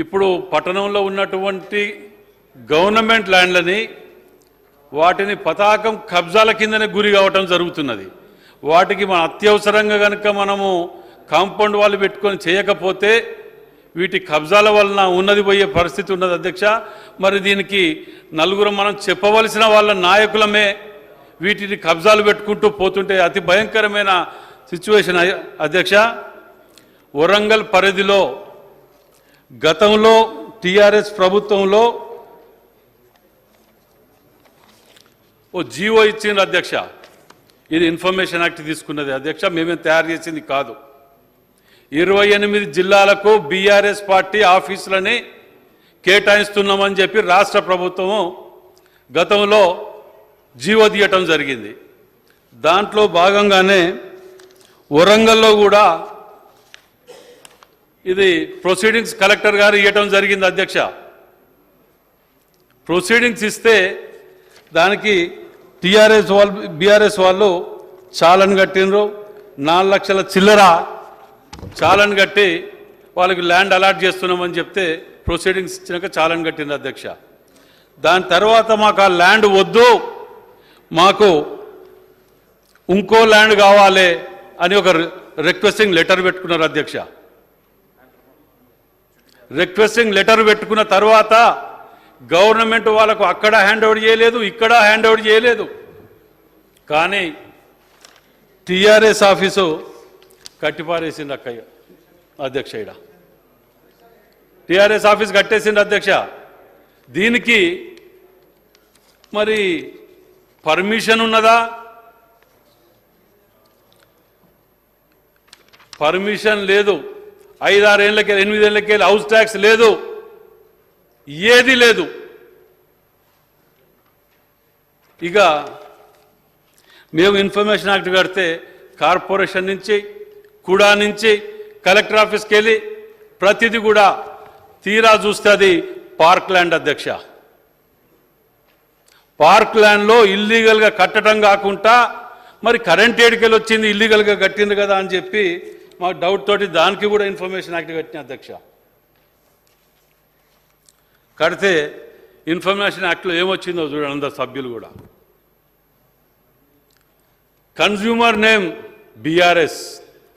ఇప్పుడు పట్టణంలో ఉన్నటువంటి గవర్నమెంట్ ల్యాండ్లని వాటిని పతాకం కబ్జాల కిందనే గురి కావటం జరుగుతున్నది. వాటికి మన అత్యవసరంగా కనుక మనము కాంపౌండ్ వాళ్ళు పెట్టుకొని చేయకపోతే వీటి కబ్జాల వలన ఉన్నది పోయే పరిస్థితి ఉన్నది అధ్యక్ష. మరి దీనికి నలుగురు మనం చెప్పవలసిన వాళ్ళ నాయకులమే వీటిని కబ్జాలు పెట్టుకుంటూ పోతుంటే అతి భయంకరమైన సిచ్యువేషన్ అధ్యక్ష. వరంగల్ పరిధిలో గతంలో టిఆర్ఎస్ ప్రభుత్వంలో ఓ జీవో ఇచ్చింది అధ్యక్ష. ఇది ఇన్ఫర్మేషన్ యాక్ట్ తీసుకున్నది. అధ్యక్ష మేమేం తయారు చేసింది కాదు. ఇరవై ఎనిమిది జిల్లాలకు బీఆర్ఎస్ పార్టీ ఆఫీసులని కేటాయిస్తున్నామని చెప్పి రాష్ట్ర ప్రభుత్వము గతంలో జీవో తీయటం జరిగింది. దాంట్లో భాగంగానే వరంగల్లో కూడా ఇది ప్రొసీడింగ్స్ కలెక్టర్ గారు ఇవ్వటం జరిగింది అధ్యక్ష. ప్రొసీడింగ్స్ ఇస్తే దానికి టీఆర్ఎస్ వాళ్ళు బీఆర్ఎస్ వాళ్ళు చాలను కట్టినరు నాలుగు లక్షల చిల్లర చాలను కట్టి వాళ్ళకి ల్యాండ్ అలాట్ చేస్తున్నామని చెప్తే ప్రొసీడింగ్స్ ఇచ్చినాక చాలను కట్టింది అధ్యక్ష. దాని తర్వాత మాకు ఆ ల్యాండ్ వద్దు మాకు ఇంకో ల్యాండ్ కావాలి అని ఒక రిక్వెస్టింగ్ లెటర్ పెట్టుకున్నారు అధ్యక్ష. రిక్వెస్టింగ్ లెటర్ పెట్టుకున్న తర్వాత గవర్నమెంట్ వాళ్ళకు అక్కడ హ్యాండ్ ఓవర్ చేయలేదు ఇక్కడ హ్యాండ్ ఓవర్ చేయలేదు. కానీ టీఆర్ఎస్ ఆఫీసు కట్టిపారేసింది అక్కయ్య అధ్యక్ష ఈడ. టీఆర్ఎస్ ఆఫీస్ కట్టేసింది అధ్యక్ష. దీనికి మరి పర్మిషన్ ఉన్నదా? పర్మిషన్ లేదు. ఐదారేళ్ళకి ఎనిమిదేళ్ళకి హౌస్ ట్యాక్స్ లేదు. ఏది లేదు. ఇక మేము ఇన్ఫర్మేషన్ యాక్ట్ కడితే కార్పొరేషన్ నుంచి కూడా నుంచి కలెక్టర్ ఆఫీస్కి వెళ్ళి ప్రతిదీ కూడా తీరా చూస్తే అది పార్క్ ల్యాండ్ అధ్యక్ష. పార్క్ ల్యాండ్లో ఇల్లీగల్గా కట్టడం కాకుండా మరి కరెంట్ ఏడికెళ్ళి వచ్చింది ఇల్లీగల్గా కట్టింది కదా అని చెప్పి మాకు డౌట్ తోటి దానికి కూడా ఇన్ఫర్మేషన్ యాక్ట్ కట్టిన అధ్యక్ష. కడితే ఇన్ఫర్మేషన్ యాక్ట్లో ఏమొచ్చిందో చూడండి అందరు సభ్యులు కూడా. Consumer name BRS